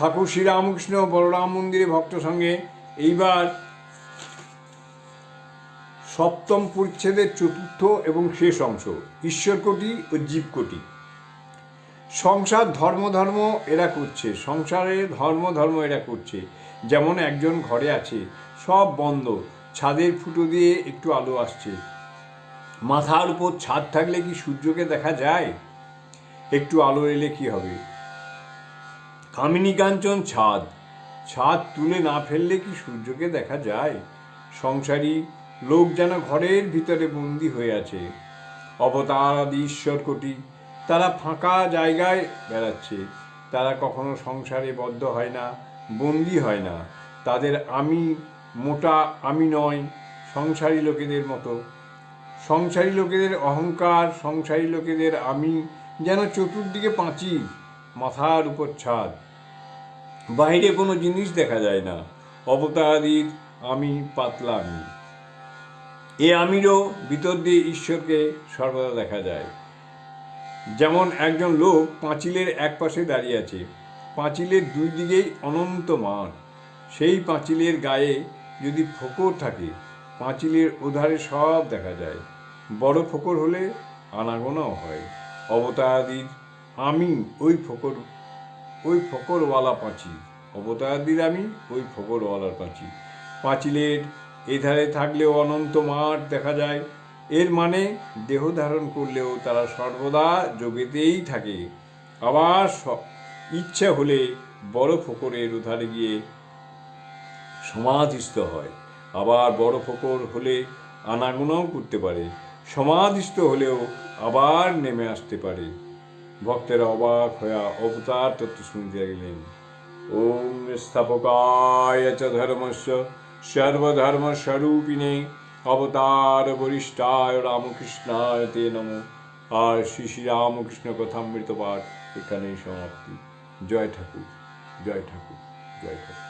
ঠাকুর শ্রীরামকৃষ্ণ বলরাম মন্দিরে ভক্ত সঙ্গে এইবার সপ্তম পরিচ্ছেদের চতুর্থ এবং শেষ অংশ, ঈশ্বরকোটি ও জীবকোটি। সংসার ধর্ম ধর্ম এরা করছে, সংসারে ধর্ম ধর্ম এরা করছে। যেমন একজন ঘরে আছে, সব বন্ধ, ছাদের ফুটো দিয়ে একটু আলো আসছে। মাথার উপর ছাদ থাকলে কি সূর্যকে দেখা যায়? একটু আলো এলে কি হবে? কামিনী কাঞ্চন ছাদ। ছাদ তুলে না ফেললে কি সূর্যকে দেখা যায়? সংসারী লোক যেন ঘরের ভিতরে বন্দি হয়ে আছে। অবতার আদি ঈশ্বর কোটি, তারা ফাঁকা জায়গায় বেড়াচ্ছে। তারা কখনো সংসারে বদ্ধ হয় না, বন্দি হয় না। তাদের আমি, মোটা আমি নয়, সংসারী লোকেদের মতো। সংসারী লোকেদের অহংকার, সংসারী লোকেদের আমি যেন চতুর্দিকে পাঁচিল মাথার উপর ছাদ। বাইরে কোনো জিনিস দেখা যায় না। অবতারাদির আমি পাতলা আমি। এ আমিরও ভিতর দিয়ে ঈশ্বরকে সর্বদা দেখা যায়। যেমন একজন লোক পাঁচিলের এক পাশে দাঁড়িয়ে আছে। পাঁচিলের দুই দিকেই অনন্ত মাঠ। সেই পাঁচিলের গায়ে যদি ফোকর থাকে, পাঁচিলের ওধারে সব দেখা যায়। বড় ফোকর হলে আনাগোনাও হয়। অবতারাদির আমি, ওই ফোকর, ওই ফোকরওয়ালা পাঁচিল। অবতারাদির আমি, ওই ফোকরওয়ালার পাঁচিল। পাঁচিলের এধারে থাকলেও অনন্ত মাঠ দেখা যায়। এর মানে দেহ ধারণ করলেও তারা সর্বদা যোগেতেই থাকে। আবার ইচ্ছা হলে বড় ফোকরের উধারে গিয়ে সমাধিস্থ হয়। আবার বড় ফোকর হলে আনাগোনাও করতে পারে। সমাধিস্থ হলেও আবার নেমে আসতে পারে। ভক্তেরা অবাক হইয়া অবতার তত্ত্ব শুনতে গেলেন। ওম স্থাপকায় চ সর্বধর্ম স্বরূপিণে অবতার বরিষ্ঠায় রামকৃষ্ণায় তে নম। আর শ্রী শ্রী রামকৃষ্ণ কথামৃত পাঠ এখানেই সমাপ্তি। জয় ঠাকুর জয় ঠাকুর জয় ঠাকুর।